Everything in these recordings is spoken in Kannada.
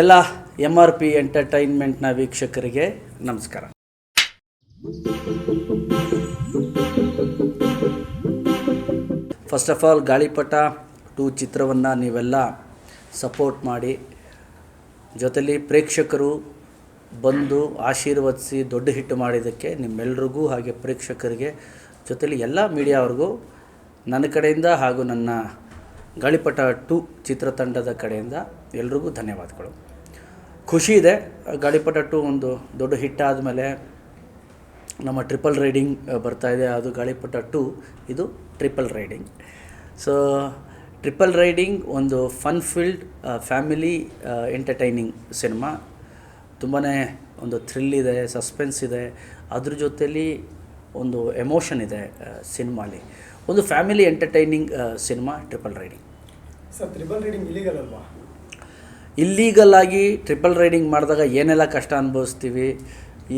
ಎಲ್ಲ ಎಂ ಆರ್ ಪಿ ಎಂಟರ್ಟೈನ್ಮೆಂಟ್ನ ವೀಕ್ಷಕರಿಗೆ ನಮಸ್ಕಾರ. First of all Gaalipata two ಚಿತ್ರವನ್ನು ನೀವೆಲ್ಲ ಸಪೋರ್ಟ್ ಮಾಡಿ. ಜೊತೆಲಿ ಪ್ರೇಕ್ಷಕರು ಬಂದು ಆಶೀರ್ವದಿಸಿ ದೊಡ್ಡ ಹಿಟ್ಟು ಮಾಡಿದ್ದಕ್ಕೆ ನಿಮ್ಮೆಲ್ರಿಗೂ ಹಾಗೆ ಪ್ರೇಕ್ಷಕರಿಗೆ, ಜೊತೆಲಿ ಎಲ್ಲ ಮೀಡಿಯಾವ್ರಿಗೂ ನನ್ನ ಕಡೆಯಿಂದ ಹಾಗೂ ನನ್ನ ಗಾಳಿಪಟ ಟು ಚಿತ್ರತಂಡದ ಕಡೆಯಿಂದ ಎಲ್ರಿಗೂ ಧನ್ಯವಾದಗಳು. ಖುಷಿ ಇದೆ, ಗಾಳಿಪಟ ಟು ಒಂದು ದೊಡ್ಡ ಹಿಟ್ ಆದಮೇಲೆ ನಮ್ಮ ಟ್ರಿಪಲ್ ರೈಡಿಂಗ್ ಬರ್ತಾ ಇದೆ. ಅದು ಗಾಳಿಪಟ ಟು, ಇದು triple riding. So, triple riding ಒಂದು fun filled family entertaining cinema. ತುಂಬಾ ಒಂದು ಥ್ರಿಲ್ ಇದೆ, ಸಸ್ಪೆನ್ಸ್ ಇದೆ. ಅದ್ರ ಜೊತೆಲಿ ಒಂದು ಎಮೋಷನ್ ಇದೆ ಸಿನಿಮಾಲಿ. ಒಂದು family entertaining cinema, triple riding. Sir illegal ಆಗಿ ಟ್ರಿಪಲ್ ರೈಡಿಂಗ್ ಮಾಡಿದಾಗ ಏನೆಲ್ಲ ಕಷ್ಟ ಅನುಭವಿಸ್ತೀವಿ?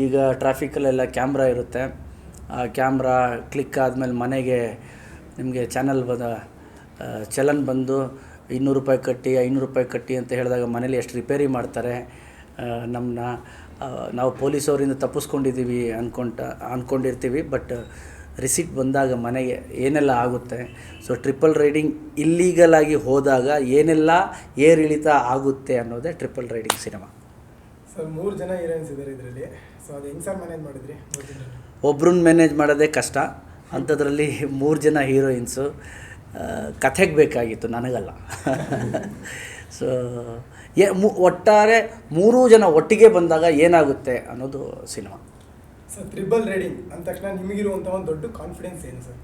ಈಗ ಟ್ರಾಫಿಕಲ್ಲೆಲ್ಲ ಕ್ಯಾಮ್ರಾ ಇರುತ್ತೆ. ಆ ಕ್ಯಾಮ್ರಾ ಕ್ಲಿಕ್ ಆದಮೇಲೆ ಮನೆಗೆ ನಿಮಗೆ ಚಾನಲ್ ಬಂದ ಚಲನ್ ಬಂದು ಇನ್ನೂರು ರೂಪಾಯಿ ಕಟ್ಟಿ, ಐನೂರು ರೂಪಾಯಿ ಕಟ್ಟಿ ಅಂತ ಹೇಳಿದಾಗ ಮನೇಲಿ ಎಷ್ಟು ರಿಪೇರಿ ಮಾಡ್ತಾರೆ ನಮ್ಮನ್ನ ನಾವು ಪೊಲೀಸವರಿಂದ ತಪ್ಪಿಸ್ಕೊಂಡಿದ್ದೀವಿ ಅಂದ್ಕೊಂಡ ಅಂದ್ಕೊಂಡಿರ್ತೀವಿ ಬಟ್ ರಿಸಿಟ್ ಬಂದಾಗ ಮನೆಗೆ ಏನೆಲ್ಲ ಆಗುತ್ತೆ? ಸೊ ಟ್ರಿಪಲ್ ರೈಡಿಂಗ್ ಇಲ್ಲೀಗಲ್ ಆಗಿ ಹೋದಾಗ ಏನೆಲ್ಲ ಏರಿಳಿತ ಆಗುತ್ತೆ ಅನ್ನೋದೇ ಟ್ರಿಪಲ್ ರೈಡಿಂಗ್ ಸಿನಿಮಾ ಸರ್ ಮೂರು ಜನ ಹೀರೋಯಿನ್ಸ್ ಇದ್ದಾರೆ ಇದರಲ್ಲಿ. ಸೊ ಅದು ಹೆಂಗೆ ಸರ್ ಮ್ಯಾನೇಜ್ ಮಾಡಿದ್ರಿ ಒಬ್ರನ್ನ ಮ್ಯಾನೇಜ್ ಮಾಡೋದೇ ಕಷ್ಟ. ಅಂಥದ್ರಲ್ಲಿ ಮೂರು ಜನ ಹೀರೋಯಿನ್ಸು ಕಥೆಗೆ ಬೇಕಾಗಿತ್ತು ನನಗಲ್ಲ. ಸೊ ಏ ಮು ಒಟ್ಟಾರೆ ಮೂರೂ ಜನ ಒಟ್ಟಿಗೆ ಬಂದಾಗ ಏನಾಗುತ್ತೆ ಅನ್ನೋದು ಸಿನಿಮಾ ಸರ್ ತ್ರಿಬಲ್ ರೈಡಿಂಗ್ ಅಂದ ತಕ್ಷಣ ನಿಮಗಿರುವಂಥ ಒಂದು ದೊಡ್ಡ ಕಾನ್ಫಿಡೆನ್ಸ್ ಏನು ಸರ್?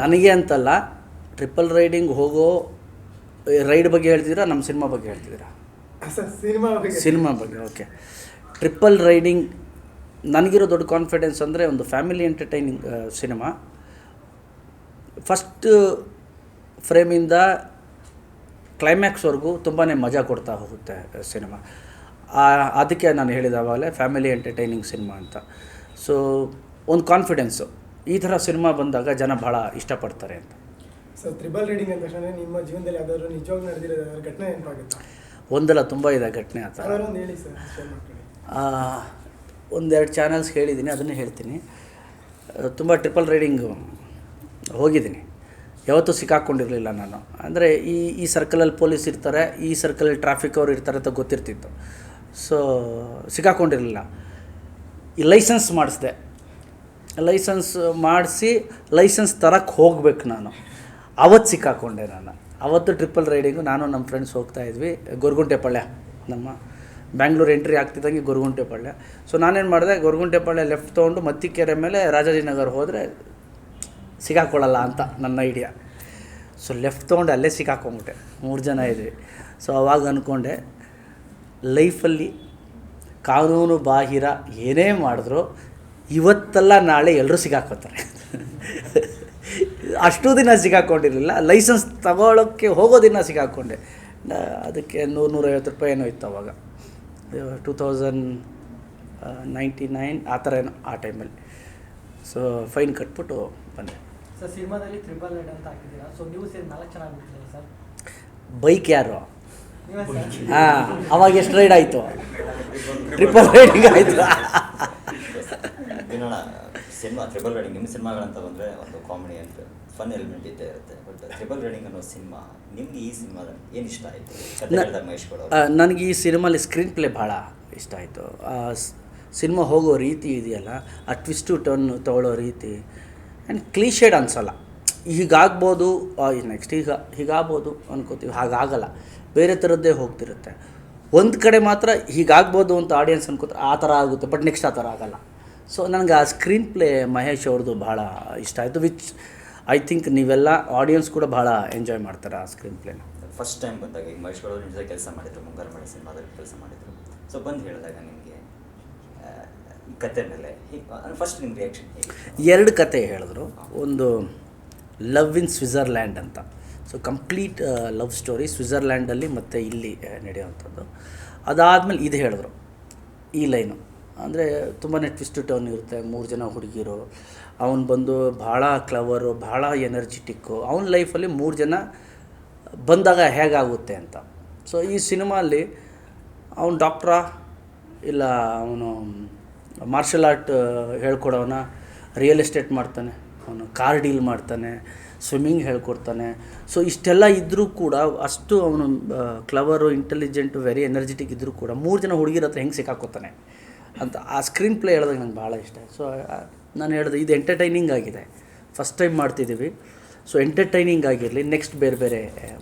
ನನಗೆ ಅಂತಲ್ಲ ಟ್ರಿಪಲ್ ರೈಡಿಂಗ್ ಹೋಗೋ ರೈಡ್ ಬಗ್ಗೆ ಹೇಳ್ತಿದ್ದೀರಾ ನಮ್ಮ ಸಿನಿಮಾ ಬಗ್ಗೆ ಹೇಳ್ತಿದ್ದೀರಾ? ಸರ್ ಸಿನಿಮಾ ಬಗ್ಗೆ. ಸಿನಿಮಾ ಬಗ್ಗೆ ಓಕೆ ಟ್ರಿಪಲ್ ರೈಡಿಂಗ್ ನನಗಿರೋ ದೊಡ್ಡ ಕಾನ್ಫಿಡೆನ್ಸ್ ಅಂದರೆ ಒಂದು ಫ್ಯಾಮಿಲಿ ಎಂಟರ್ಟೈನಿಂಗ್ ಸಿನಿಮಾ. ಫಸ್ಟ್ ಫ್ರೇಮಿಂದ ಕ್ಲೈಮ್ಯಾಕ್ಸ್ವರೆಗೂ ತುಂಬಾ ಮಜಾ ಕೊಡ್ತಾ ಹೋಗುತ್ತೆ ಸಿನಿಮಾ. ಅದಕ್ಕೆ ನಾನು ಹೇಳಿದ ಆವಾಗಲೇ ಫ್ಯಾಮಿಲಿ ಎಂಟರ್ಟೈನಿಂಗ್ ಸಿನಿಮಾ ಅಂತ. ಸೊ ಒಂದು ಕಾನ್ಫಿಡೆನ್ಸು ಈ ಥರ ಸಿನಿಮಾ ಬಂದಾಗ ಜನ ಭಾಳ ಇಷ್ಟಪಡ್ತಾರೆ ಅಂತ. ಸರ್ ತ್ರಿಬಲ್ ರೀಡಿಂಗ್ ಅಂತ ನಿಮ್ಮ ಜೀವನದಲ್ಲಿ ಯಾವ್ದಾದ್ರು ನಿಜವಾಗಿ ನಡೆದಿರೋ ಘಟನೆ ನೆನಪಾಗುತ್ತಾ? ಒಂದಲ್ಲ ತುಂಬ ಇದೆ ಘಟನೆ ಆ ಥರ. ಒಂದೆರಡು ಚಾನಲ್ಸ್ ಹೇಳಿದ್ದೀನಿ ಅದನ್ನು ಹೇಳ್ತೀನಿ. ತುಂಬ ಟ್ರಿಪಲ್ ರೈಡಿಂಗು ಹೋಗಿದ್ದೀನಿ. ಯಾವತ್ತೂ ಸಿಕ್ಕಾಕ್ಕೊಂಡಿರಲಿಲ್ಲ ನಾನು. ಅಂದರೆ ಈ ಈ ಸರ್ಕಲಲ್ಲಿ ಪೊಲೀಸ್ ಇರ್ತಾರೆ ಈ ಸರ್ಕಲಲ್ಲಿ ಟ್ರಾಫಿಕ್ ಅವ್ರು ಇರ್ತಾರೆ ಅಂತ ಗೊತ್ತಿರ್ತಿತ್ತು. ಸೊ ಸಿಕ್ಕಾಕೊಂಡಿರಲಿಲ್ಲ. ಈ ಲೈಸೆನ್ಸ್ ಮಾಡಿಸಿದೆ. ಲೈಸೆನ್ಸ್ ಮಾಡಿಸಿ ಲೈಸೆನ್ಸ್ ತರಕ್ಕೆ ಹೋಗ್ಬೇಕು ನಾನು. ಅವತ್ತು ಸಿಕ್ಕಾಕೊಂಡೆ ನಾನು. ಅವತ್ತು ಟ್ರಿಪಲ್ ರೈಡಿಂಗು ನಾನು ನಮ್ಮ ಫ್ರೆಂಡ್ಸ್ ಹೋಗ್ತಾ ಇದ್ವಿ. ಗೊರಗುಂಟೆಪಾಳ್ಯ ನಮ್ಮ ಬ್ಯಾಂಗ್ಳೂರು ಎಂಟ್ರಿ ಆಗ್ತಿದ್ದಂಗೆ ಗೊರಗುಂಟೆಪಾಳ್ಯ ಸೊ ನಾನೇನು ಮಾಡಿದೆ ಗೊರಗುಂಟೆಪಾಳ್ಯ ಲೆಫ್ಟ್ ತೊಗೊಂಡು ಮತ್ತಿಕೆರೆ ಮೇಲೆ ರಾಜಾಜಿನಗರ್ ಹೋದರೆ ಸಿಗಾಕೊಳ್ಳಲ್ಲ ಅಂತ ನನ್ನ ಐಡಿಯಾ ಸೊ ಲೆಫ್ಟ್ ತೊಗೊಂಡು ಅಲ್ಲೇ ಸಿಕ್ಕಾಕೊಂಬಿಟ್ಟೆ. ಮೂರು ಜನ ಇದ್ವಿ. ಸೊ ಅವಾಗ ಅಂದ್ಕೊಂಡೆ ಲೈಫಲ್ಲಿ ಕಾನೂನು ಬಾಹಿರ ಏನೇ ಮಾಡಿದ್ರು ಇವತ್ತಲ್ಲ ನಾಳೆ ಎಲ್ಲರೂ ಸಿಗಾಕೋತಾರೆ ಅಷ್ಟು ದಿನ ಸಿಗಾಕೊಂಡಿರಲಿಲ್ಲ. ಲೈಸೆನ್ಸ್ ತಗೊಳ್ಳೋಕ್ಕೆ ಹೋಗೋ ದಿನ ಸಿಗಾಕೊಂಡೆ. ಅದಕ್ಕೆ ನೂರು ನೂರೈವತ್ತು ರೂಪಾಯಿ ಏನೋ ಇತ್ತು ಅವಾಗ. ಟೂ ತೌಸಂಡ್ ನೈಂಟಿ ನೈನ್ ಆ ಥರ ಏನೋ ಆ ಟೈಮಲ್ಲಿ. ಸೊ ಫೈನ್ ಕಟ್ಬಿಟ್ಟು ಬಂದೆ. ಸರ್ ಸಿನಿಮಾದಲ್ಲಿ ಟ್ರಿಪಲ್ ಅಂತ ಹಾಕಿದ್ದೀರಾ. ಸೊ ನೀವು ಸೇರಿ ನಾಲ್ಕು ಜನ ಸರ್? ಬೈಕ್ ಯಾರು? ಹಾಂ ಅವಾಗ ಎಷ್ಟು ರೈಡ್ ಆಯಿತು? ಟ್ರಿಪಲ್ ರೈಡಿಂಗ್ ಆಯಿತು. ಸಿನಿಮಾ ಟ್ರಿಪಲ್ ರೈಡಿಂಗ್ ನಿಮ್ಮ ಸಿನಿಮಾಗಳಂತ ಬಂದರೆ ಒಂದು ಕಾಮಿಡಿ ಅಂತ ಫನ್ ಎಲಿಮೆಂಟ್ ಇದ್ದೇ ಇರುತ್ತೆ. ಬಟ್ ಟ್ರಿಬಲ್ ರೈಡಿಂಗ್ ಅನ್ನೋ ಸಿನಿಮಾ ನಿಮ್ಗೆ ಈ ಸಿನಿಮಾ ಏನು ಇಷ್ಟ ಆಯಿತು? ಮಹೇಶ್ ನನಗೆ ಈ ಸಿನಿಮಾಲಿ ಸ್ಕ್ರೀನ್ ಪ್ಲೇ ಭಾಳ ಇಷ್ಟ ಆಯಿತು. ಸಿನಿಮಾ ಹೋಗೋ ರೀತಿ ಇದೆಯಲ್ಲ ಆ ಟ್ವಿಸ್ಟು ಟರ್ನ್ ತೊಗೊಳ್ಳೋ ರೀತಿ ಆ್ಯಂಡ್ ಕ್ಲೀಶೇಡ್ ಅನ್ಸಲ್ಲ ಹೀಗಾಗ್ಬೋದು ನೆಕ್ಸ್ಟ್ ಈಗ ಹೀಗಾಗ್ಬೋದು ಅನ್ಕೋತೀವಿ. ಹಾಗಾಗಲ್ಲ. ಬೇರೆ ಥರದ್ದೇ ಹೋಗ್ತಿರುತ್ತೆ. ಒಂದು ಕಡೆ ಮಾತ್ರ ಹೀಗಾಗ್ಬೋದು ಅಂತ ಆಡಿಯನ್ಸ್ ಅನ್ಕೋತಾರೆ ಆ ಥರ ಆಗುತ್ತೆ ಬಟ್ ನೆಕ್ಸ್ಟ್ ಆ ಥರ ಆಗಲ್ಲ. ಸೊ ನನಗೆ ಆ ಸ್ಕ್ರೀನ್ ಪ್ಲೇ ಮಹೇಶ್ ಅವ್ರದ್ದು ಭಾಳ ಇಷ್ಟ ಆಯಿತು ವಿಚ್ ಐ ಥಿಂಕ್ ನೀವೆಲ್ಲ ಆಡಿಯನ್ಸ್ ಕೂಡ ಭಾಳ ಎಂಜಾಯ್ ಮಾಡ್ತಾರೆ ಆ ಸ್ಕ್ರೀನ್ ಪ್ಲೇನ ಫಸ್ಟ್ ಟೈಮ್ ಬಂದಾಗ ಈಗ ಮಹೇಶ್ ಅವರು ನಿಜ ಕೆಲಸ ಮಾಡಿದ್ರು ಮುಂಗಾರು ಮಾಡಿ ಸಿನಿಮಾದಲ್ಲಿ ಕೆಲಸ ಮಾಡಿದ್ರು. ಸೊ ಬಂದು ಹೇಳಿದಾಗ ನಿಮಗೆ ಕತೆ ಮೇಲೆ ಫಸ್ಟ್ ನಿಮ್ಮ ರಿಯಾಕ್ಷನ್ ಎರಡು ಕತೆ ಹೇಳಿದ್ರು. ಒಂದು ಲವ್ ಇನ್ ಸ್ವಿಟ್ಜರ್ಲ್ಯಾಂಡ್ ಅಂತ. ಸೊ ಕಂಪ್ಲೀಟ್ ಲವ್ ಸ್ಟೋರಿ ಸ್ವಿಝರ್ಲ್ಯಾಂಡಲ್ಲಿ ಮತ್ತು ಇಲ್ಲಿ ಆ, ನಡೆಯುವಂಥದ್ದು. ಅದಾದಮೇಲೆ ಇದು ಹೇಳಿದ್ರು ಈ ಲೈನು. ಅಂದರೆ ತುಂಬಾ ಟ್ವಿಸ್ಟ್ ಟರ್ನ್ ಇರುತ್ತೆ ಮೂರು ಜನ ಹುಡುಗಿರು. ಅವನು ಬಂದು ಭಾಳ ಕ್ಲವರು ಭಾಳ ಎನರ್ಜಿಟಿಕ್ಕು ಅವನ ಲೈಫಲ್ಲಿ ಮೂರು ಜನ ಬಂದಾಗ ಹೇಗಾಗುತ್ತೆ ಅಂತ. ಸೊ ಈ ಸಿನಿಮಾಲ್ಲಿ ಅವನು ಡಾಕ್ಟ್ರಾ ಇಲ್ಲ ಅವನು ಮಾರ್ಷಲ್ ಆರ್ಟ್ ಹೇಳ್ಕೊಡೋನ ರಿಯಲ್ ಎಸ್ಟೇಟ್ ಮಾಡ್ತಾನೆ. ಅವನು ಕಾರ್ ಡೀಲ್ ಮಾಡ್ತಾನೆ ಸ್ವಿಮ್ಮಿಂಗ್ ಹೇಳ್ಕೊಡ್ತಾನೆ. ಸೊ ಇಷ್ಟೆಲ್ಲ ಇದ್ದರೂ ಕೂಡ ಅಷ್ಟು ಅವನು ಕ್ಲವರು ಇಂಟೆಲಿಜೆಂಟು ವೆರಿ ಎನರ್ಜೆಟಿಕ್ ಇದ್ದರೂ ಕೂಡ ಮೂರು ಜನ ಹುಡುಗಿರ ಹತ್ರ ಹೆಂಗೆ ಸಿಕ್ಕಾಕೋತಾನೆ ಅಂತ ಆ ಸ್ಕ್ರೀನ್ ಪ್ಲೇ ಹೇಳಿದಾಗ ನಂಗೆ ಭಾಳ ಇಷ್ಟ. ಸೊ ನಾನು ಹೇಳಿದೆ ಇದು ಎಂಟರ್ಟೈನಿಂಗ್ ಆಗಿದೆ. ಫಸ್ಟ್ ಟೈಮ್ ಮಾಡ್ತಿದ್ದೀವಿ ಸೊ ಎಂಟರ್ಟೈನಿಂಗ್ ಆಗಿರಲಿ ನೆಕ್ಸ್ಟ್ ಬೇರೆ ಬೇರೆ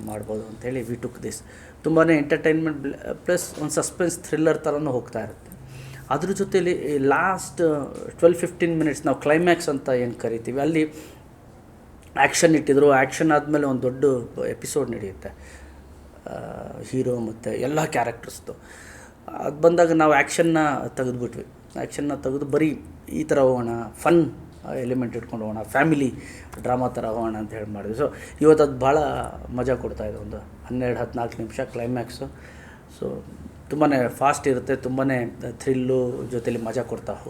ಮಾಡ್ಬೋದು ಅಂತೇಳಿ ವಿ ಟುಕ್ ದಿಸ್ ತುಂಬಾ ಎಂಟರ್ಟೈನ್ಮೆಂಟ್ ಪ್ಲಸ್ ಒಂದು ಸಸ್ಪೆನ್ಸ್ ಥ್ರಿಲ್ಲರ್ ಥರನೂ ಹೋಗ್ತಾ ಇರುತ್ತೆ. ಅದ್ರ ಜೊತೆಯಲ್ಲಿ ಲಾಸ್ಟ್ ಟ್ವೆಲ್ ಫಿಫ್ಟೀನ್ ಮಿನಿಟ್ಸ್ ನಾವು ಕ್ಲೈಮ್ಯಾಕ್ಸ್ ಅಂತ ಏನು ಕರಿತೀವಿ, ಅಲ್ಲಿ ಆ್ಯಕ್ಷನ್ ಇಟ್ಟಿದ್ರು. ಆ್ಯಕ್ಷನ್ ಆದಮೇಲೆ ಒಂದು ದೊಡ್ಡ ಎಪಿಸೋಡ್ ನಡೆಯುತ್ತೆ. ಹೀರೋ ಮತ್ತು ಎಲ್ಲ ಕ್ಯಾರೆಕ್ಟರ್ಸ್ದು ಅದು ಬಂದಾಗ ನಾವು ಆ್ಯಕ್ಷನ್ನ ತೆಗೆದುಬಿಟ್ವಿ. ಆ್ಯಕ್ಷನ್ನ ತೆಗೆದು ಬರೀ ಈ ಥರ ಹೋಗೋಣ ಫನ್ ಎಲಿಮೆಂಟ್ ಇಟ್ಕೊಂಡು ಹೋಗೋಣ ಫ್ಯಾಮಿಲಿ ಡ್ರಾಮಾ ಥರ ಹೋಗೋಣ ಅಂತ ಹೇಳಿ ಮಾಡಿದ್ವಿ. ಸೊ ಇವತ್ತು ಅದು ಭಾಳ ಮಜಾ ಕೊಡ್ತಾಯಿದೆ ಒಂದು ಹನ್ನೆರಡು ಹದಿನಾಲ್ಕು ನಿಮಿಷ ಕ್ಲೈಮ್ಯಾಕ್ಸು ಸೊ ತುಂಬಾ ಫಾಸ್ಟ್ ಇರುತ್ತೆ ತುಂಬಾ ಥ್ರಿಲ್ಲು ಜೊತೆಲಿ ಮಜಾ ಕೊಡ್ತಾ ಹೋಗುತ್ತೆ.